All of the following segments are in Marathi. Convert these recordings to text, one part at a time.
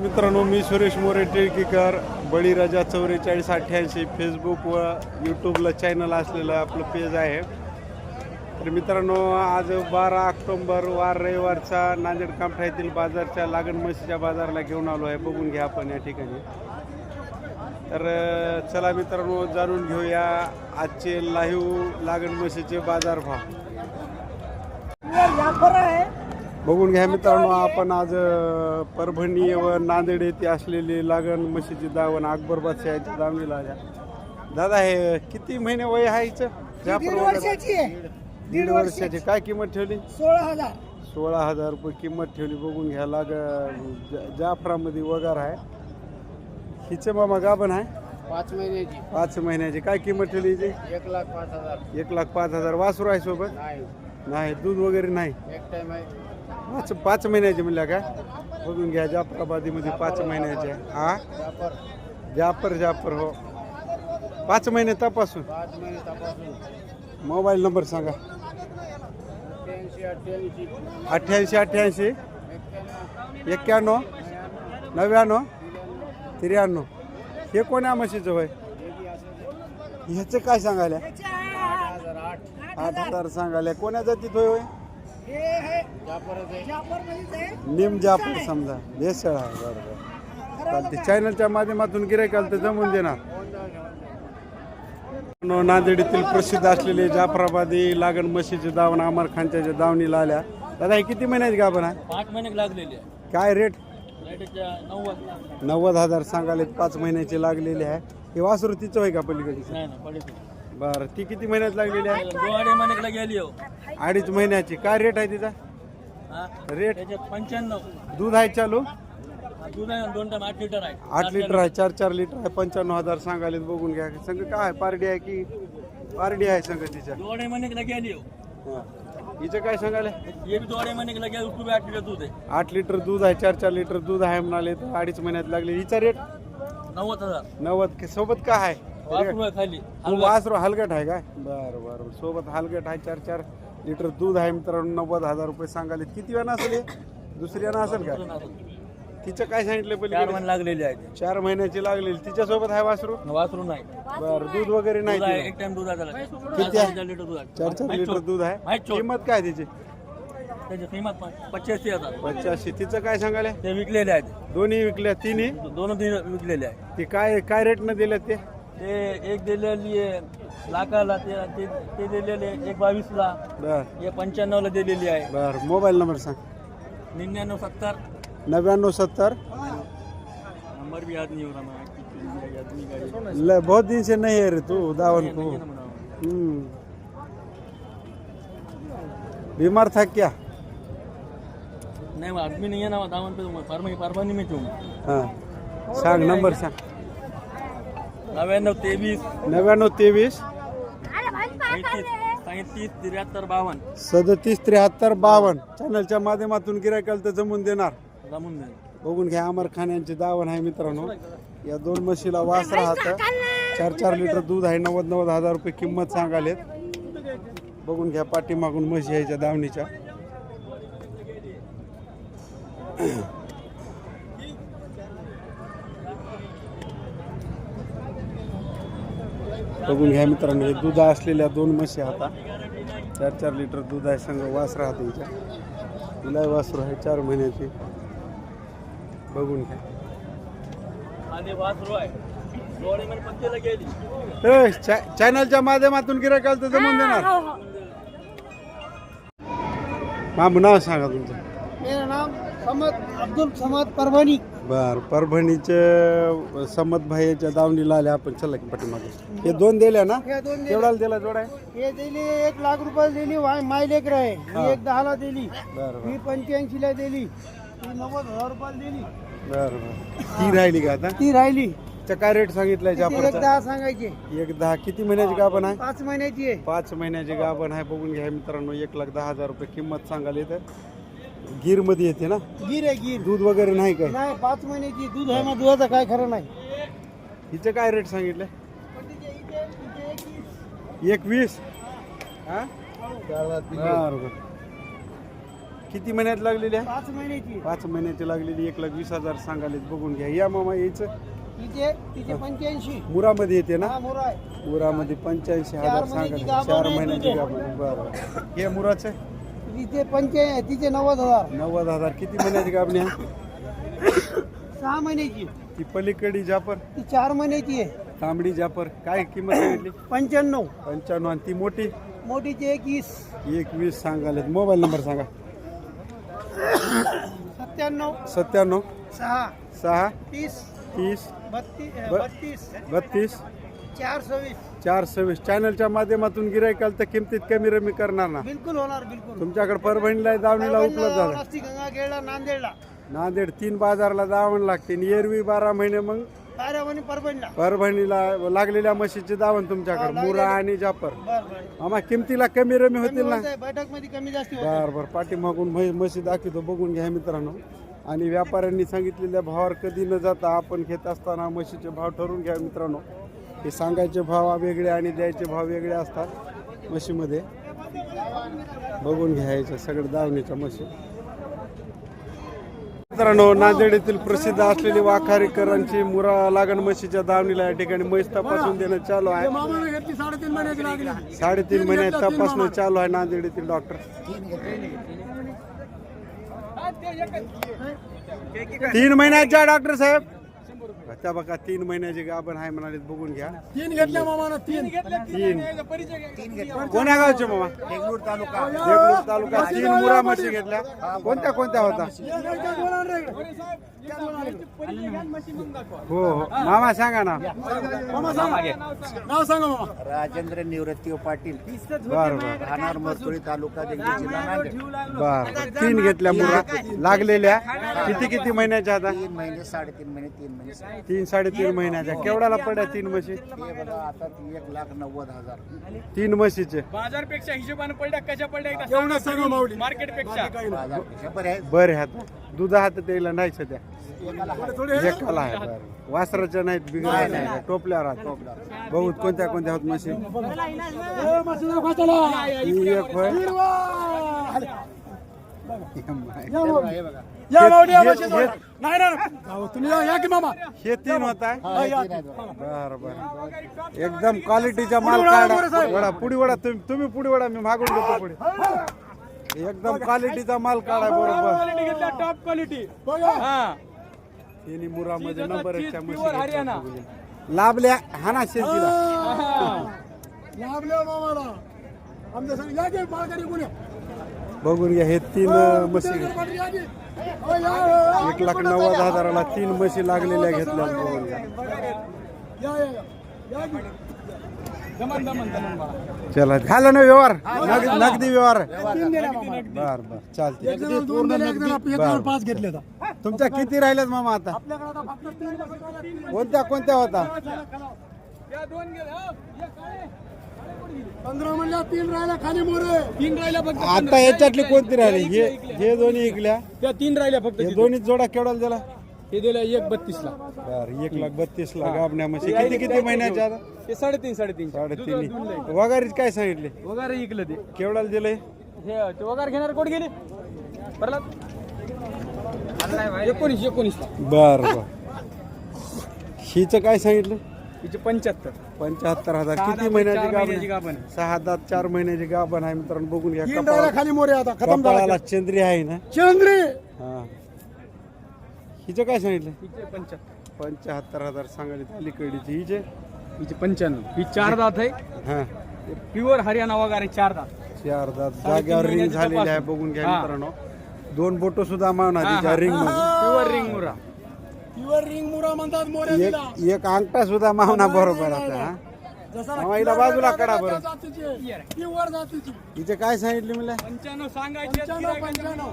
मित्रांनो मी सुरेश मोरे टिळकीकर बळीराजा चौवेचाळीस अठ्ठ्याऐंशी फेसबुक व यूट्यूबला चॅनल असलेलं आपलं पेज आहे. तर मित्रांनो आज बारा ऑक्टोंबर वार रविवारचा नांदेड कामठा येथील बाजारच्या लागण म्हशीच्या बाजाराला घेऊन आलो आहे. बघून घ्या आपण या ठिकाणी. तर चला मित्रांनो जाणून घेऊया आजचे लाईव्ह लागण म्हशीचे बाजारभाव. बघून घ्या मित्रांनो आपण आज परभणी व नांदेड येथे असलेली लागण म्हशीची दावण अकबर बादशाह यांच्या दावणीला आल्या दादा हे किती महिने वय आहे हिचं? जाफर दीड वगैरे? वर्षाची आहे. दीड वर्षाची. काय किंमत ठेवली? सोळा हजार. सोळा हजार रुपये किंमत ठेवली. बघून घ्या लाग ज- जाफरामध्ये वगार आहे. हिचे मामा गाभण आहे? पाच महिन्याची. पाच महिन्याची. काय किंमत ठेवली हिची? एक लाख पाच हजार. एक लाख पाच हजार. वासरू आहे सोबत? नाही. नाही. दूध वगैरे नाही? एक टाइम आहे. पाच पाच महिन्याचे म्हणल्या काय बघून घ्या जाफराबादीमध्ये पाच महिन्याचे. हा? जाफर जाफर हो. पाच महिने तपासून. मोबाईल नंबर सांगा. अठ्ठ्याऐंशी अठ्ठ्याऐंशी. एक्क्याण्णव नव्याण्णव त्र्याण्णव. हे कोण्या म्हशीचं होय ह्याचं काय सांगायला? आठ हजार सांगायला. कोण्या जातीत होय होय निम जाफर समजा. भेसळ आहे बरोबर. चालते चॅनलच्या माध्यमातून गिरायकाल तर जमून देणार. नो- नांदेड येथील प्रसिद्ध असलेले जाफराबादी लागण म्हशीचे दावण अमर खानच्या ज्या दावणीला आल्या दादा हे किती महिन्याची गाभण आहे पाच महिने लागलेले आहे काय रेट नव्वद हजार सांगाले पाच महिन्याची लागलेली आहे. हे वासरू तिचं होय का पलीकडे नाही ना पडे बरं ती किती महिन्यात लागलेली आहे? दोन गेली हो. अडीच महिन्याची. काय रेट आहे तिचा? हा? रेट त्याच्यात पंच्याण्णव. दूध आहे चालू? दूध आहे दोन टाइम आठ लिटर आहे. आठ लिटर आहे चार चार लिटर आहे. पंच्याण्णव हजार सांगाले बघून घ्या. संघ काय आहे? पारडी आहे की पारडी आहे संघ तिच्या? दोन महिन्याला गेली हो. हा. हिचं काय सांगाले हे बी दोन महिन्याला गेली उठून आठ लिटर दूध आहे. आठ लिटर दूध आहे चार चार लिटर दूध आहे म्हणाले तर अडीच महिन्यात लागले. हिचा रेट नव्वद हजार. नव्वद के- सोबत काय आहे? वासरू खाली. वासरू हलगट आहे काय? बरं बरं. सोबत हलगट आहे चार चार लिटर दूध आहे मित्रांनो. नव्वद हजार रुपये सांगाले किती वेळा असेल हे? दुसरी वेळा असेल का? तिचं काय सांगितलं चार पहिले लागलेले आहे. चार महिन्याची लागलेली. तिच्यासोबत आहे वासरू? वासरू नाही. बरं दूध वगैरे नाही दूध आहे तिला. एक टाइम दूध किती आहे? चार लिटर दूध आहे. चार चार लिटर दूध आहे? माहीत. किंमत काय तिची? त्याची किंमत पच्चीस हजार पचासशे तिचं काय सांगाले ते विकलेले आहेत. दोन्ही विकल्या. तिन्ही? दोन तीन विकलेले आहे ती काय काय रेटनं दिल्या ते? ते एक दिलेली आहे लाखाला ते ते- ते दिलेले एक बावीसला. बर. हे पंच्याण्णवला दिलेली आहे. बर. मोबाईल नंबर सांग. निन्याण्णव सत्तर. नव्याण्णव सत्तर. नंबर भी याद नहीं हो रहा मैं याद नहीं गाड़ी ल बहुत दिन से नहीं है रे तू दावन को नहीं है ना बनाओ। हम्म. बीमार था क्या? नहीं वो आदमी नहीं है ना दामन पे तो. परभणी परभणी में क्यों हाँ. सांग नंबर सांग. नव्याण्णव तेवीस. नव्याण्णव तेवीस. सैतीस त्र्याहत्तर बावन्न. सदतीस त्र्याहत्तर बावन्न. चॅनलच्या माध्यमातून गिरायकाल तर जमून देणार. जमून दे बघून घ्या अमर खान यांची दावण आहे मित्रांनो. या दोन म्हशीला वास राहतं. चार चार लिटर दूध आहे नव्वद नव्वद हजार रुपये किंमत सांगालेत. बघून घ्या पाठीमागून म्हशी यायच्या दावणीच्या. बघून घ्या मित्रांनो हे दूध असलेल्या दोन म्हशी आता. चार चार लिटर दूध आहे संघ वास राहते हिच्या तिला वासरू आहे चार महिन्याची. बघून घ्या. चॅ- चॅनलच्या माध्यमातून गिरायकाल तर जमून देणार. मामू नाव सांगा तुमचं. मेरा नाम समद अब्दुल समद परभणी. बर परभणीचे समत भाईच्या दावणीला आले आपण चला की पाठीमागे. हे दोन दिल्या ना? हे दोन दिले. जोडा हे दिली एक लाख रुपये दिली वाय माय लेकर आहे. ही. एक दहाला दिली. बरं ही पंच्याऐंशी ला दिली. नव्वद हजार रुपयाला दिली. बरं बरं. ती राहिली का आता? ती राहिली. काय रेट सांगितलाय ती एक जाफरचा दहा सांगायची. एक दहा. किती महिन्याची गाभण आहे? पाच महिन्याची आहे. पाच महिन्याची गाभण आहे. बघून घ्या मित्रांनो एक लाख दहा हजार रुपये किंमत सांगाली तर गिरमध्ये येते ना? गिर आहे गिर. दूध वगैरे नाही काय? नाही पाच महिन्याची दूध आहे मग दुधाचं काय खरं नाही. हिचं काय रेट सांगितलंय एकवीस? हा? बरं बरं किती महिन्यात लागलेली आहे पाच महिन्याची. पाच महिन्याची लागलेली एक लाख वीस हजार सांगाले बघून घ्या. या मामा यायचं तिचे तिचे पंच्याऐंशी. मुरामध्ये येते ना? हा मोरा आहे. मुरामध्ये पंच्याऐंशी हजार महिन्याची सांगा गाभण चार आहे महिन्याची बरं. हे मुराचं? तिचे पंचे तिचे नव्वद हजार. नव्वद हजार. किती महिन्याची गाभणी आहे? सहा महिन्याची. ती पलीकडे जापर ती चार महिन्याची आहे. तांबडी जापर काय किंमत सांगितली? पंच्याण्णव. पंच्याण्णव. आणि ती मोठी? मोठीचे एकवीस एकवीस सांगाले मोबाईल नंबर सांगा. सत्त्याण्णव. सत्त्याण्णव. सहा. सहा. तीस. तीस. बत्तीस बत्तीस. बत्तीस. चार सव्वीस चार सव्वीस चॅनलच्या माध्यमातून गिरायकाल तर किमतीत कमी रमी करणार ना? बिलकुल होणार बिलकुल. तुमच्याकडे परभणीला दावणीला उपलब्ध झालं. गंगाखेडला नांदेडला. नांदेड तीन बाजारला दावण लागते. आणि एरवी बारा महिने मग परभणीला. परभणीला लागलेल्या म्हशीचे दावण तुमच्याकडे. मुरा आणि जापर बर बर. मामा किमतीला कमी रमी होतील ना? बैठकमध्ये कमी जास्ती बर बर. पाठीमागून म्है म्हशी दाखवतो बघून घ्या मित्रांनो. आणि व्यापाऱ्यांनी सांगितलेल्या भावावर कधी न जाता आपण घेत असताना म्हशीचे भाव ठरवून घ्या मित्रांनो. हे सांगायचे भाव वेगळे आणि द्यायचे भाव वेगळे असतात म्हशीमध्ये. बघून घ्यायचं सगळं दावणीच्या म्हशी. मित्रांनो नांदेड येथील प्रसिद्ध असलेली वाखारीकरांची मुरा लागण म्हशीच्या दावणीला या ठिकाणी म्हैस तपासून देणं चालू आहे. साडेतीन साडेतीन महिन्यात तपासणं चालू आहे नांदेड येथील डॉक्टर. तीन महिन्याच्या डॉक्टर साहेब. त्या बघा तीन महिन्याची गाभण आहे म्हणाले बघून घ्या. तीन घेतल्या मामानं तीन. तीन कोण्या गावचे मामा? देगलूर तालुका. देगलूर तालुका. तीन मुरा म्हशी घेतल्या. कोणत्या कोणत्या होता? हो हो. मामा सांगा ना. नाव सांगा मामा. राजेंद्र निवृत्ती पाटील. बर बर. राहणार मरतुळी तालुका देगलूर जिल्हा नांदेड. बर. तीन घेतल्या मुरा. लागलेल्या. किती किती महिन्याच्या आता? तीन महिने साडेतीन महिने तीन महिने. साडे- तीन साडेतीन महिन्याच्या. केवढ्याला पड्या तीन म्हशी? बघा आता ती एक लाख नव्वद हजार तीन म्हशीचे. बाजारपेक्षा हिशोबाने पडल्या कशा पडल्या एकदा एवढं सांगा माऊली. मार्केटपेक्षा. बाजारपेक्षा बरे आहेत. बरे हात दुधा हात द्यायला नाही सध्या. एकाला आहे बरं वासराच्या नाहीत बिघडल्या नाही टोपल्यावर हात बहुत कोणत्या कोणत्या होत म्हशी? ही एक होय. हे बघा. या हे- नाही ना तुम्ही या या की मामा? हे तीन होत आहे. बर बर. एकदम क्वालिटीचा माल काढा. वडा पुडी वडा तुम्ही तुम्ही पुडी वडा मी मागून घेतो पुढे. एकदम क्वालिटीचा माल काढा बरोबर. टॉप क्वालिटी बघा. हा. तिन्ही मुरामध्ये नंबर एकच्या pure हरियाणा. म्हशी लाभल्या हा ना शेतीला. लाभल्या मामाला. आमच्या संग या की कोणी बघून घ्या हे तीन म्हशी या. एक लाख नव्वद हजाराला तीन म्हशी लागलेल्या घेतल्या बघून घ्या. चला झालं ना व्यवहार? नग- नगदी व्यवहार. बर बर चालते पाच घेतले तुमच्या किती राहिल्यात मामा आता? कोणत्या कोणत्या होता? पंधरा म्हणल्या तीन राहिल्या खाली मोरे. तीन राहिल्या फक्त आता याच्यातली कोणती राहिली? हे हे दोन्ही ऐकल्या त्या तीन राहिल्या फक्त हे दोन्ही जोडा केवढ्याला दिला? हे दिलं एक बत्तीस ला. बर एक लाख बत्तीस लाख गाबण्या म्हशी किती किती महिन्याच्या आता? ते साडेतीन साडेतीन. साडेतीन. वगारीच काय सांगितले? वगैरे इकलं ते. केवढ्याला दिलंय हे ते वगैरे घेणार कोण गेले? परला एकोणीस एकोणीस ला. बर बर. हिचं काय सांगितलं? तिचे पंच्याहत्तर. पंच्याहत्तर हजार. सहा किती दात, महिन्याची चार महिन्याची गाभण गाभण. सहा दात चार महिन्याची गाभण आहे मित्रांनो बघून घ्या. तीन कपाळा- राहिल्या खाली मोरे आता खतम कपाळाला झाला चंद्री आहे ना? चंद्री! हा. हिचं काय सांगितलं? तिचे पंच्याहत्तर. पंच्याहत्तर हजार सांगायला अलीकडीची. हिचे? हिचे पंच्याण्णव. ही चार दात आहे. हा. प्युअर हरियाणा वगैरे चार दात. चार दात. जाग्यावर रिंग महिन्याची झालेली आहे. बघून घ्या हा. मित्रांनो. दोन बोट सुद्धा तिच्या रिंगमध्ये. Pure ring Murrah. Pure ring Murrah म्हणतात मोरे तिला एक अंगठा सुद्धा मावना बरोबर आता हा? हिला बाजूला काढा बरं. जातीची प्युअर जातीची. हिचे काय सांगितले मला? पंच्याण्णव सांगायचे पंच्याण्णव पंच्याण्णव.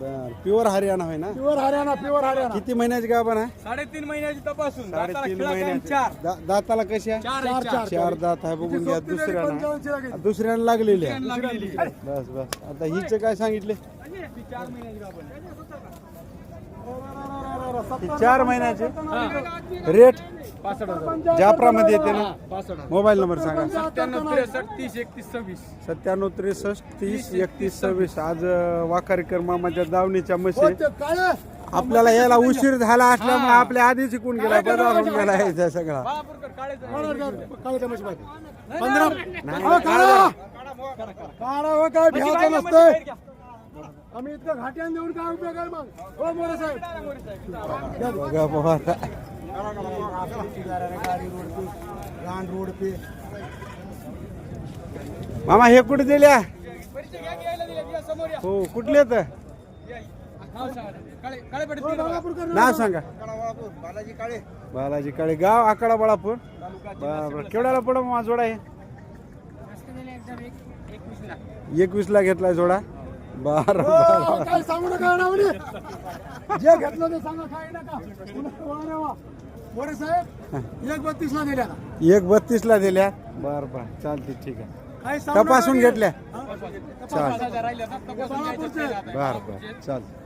बर. प्युअर हरियाणा आहे ना? Pure Haryana pure Haryana. किती महिन्याची गाभण आहे? साडेतीन महिन्याची तपासून. दाताला साडेतीन महिन्याची. दा- दाताला कशी आहे? चार चार आहे, चार. चार चार दात आहे बघून घ्या दुसऱ्याला पंचावन्नची लागेल. दुसऱ्याला लागलेली आहे. लागलेली. बस बस. आता हिचे काय सांगितले? ती चार महिन्याची गाभण आहे. ही चार महिन्याचे रेट जाफरामध्ये येते ना मोबाईल नंबर सांगा सत्त्याण्णव त्रेसष्ट तीस एकतीस सव्वीस सत्त्याण्णव त्रेसष्ट तीस एकतीस सव्वीस आज अं, वाकारीकर मामाच्या दावणीच्या म्हशी आपल्याला यायला उशीर झाला असल्यामुळे आपल्या आधी शिकून गेला बरा होऊन गेला याचा सगळा काढा हो काय भ्यायचं नसतंय आम्ही इतकं घाट्यान देऊन काय उपयोग आहे मग? हो मोरे साहेब. रोड पे मामा हे कुठे दिल्या? हो कुठले तर? नाव सांगा. बालाजी काळे बालाजी काळे गाव आकडा बळापूर. बरं केवढ्याला पडा मामा जोडा हे? एकवीस ला घेतलाय जोडा. बर हो, काय सांगू नका ना म्हणे. जे घेतलं ते सांगा काय नका वा रे वा. मोरे साहेब एक बत्तीस ला दिल्या एक बत्तीस ला दिल्या बर बर चालते ठीक आहे तपासून. घेतल्या? चाल. बर बर चालते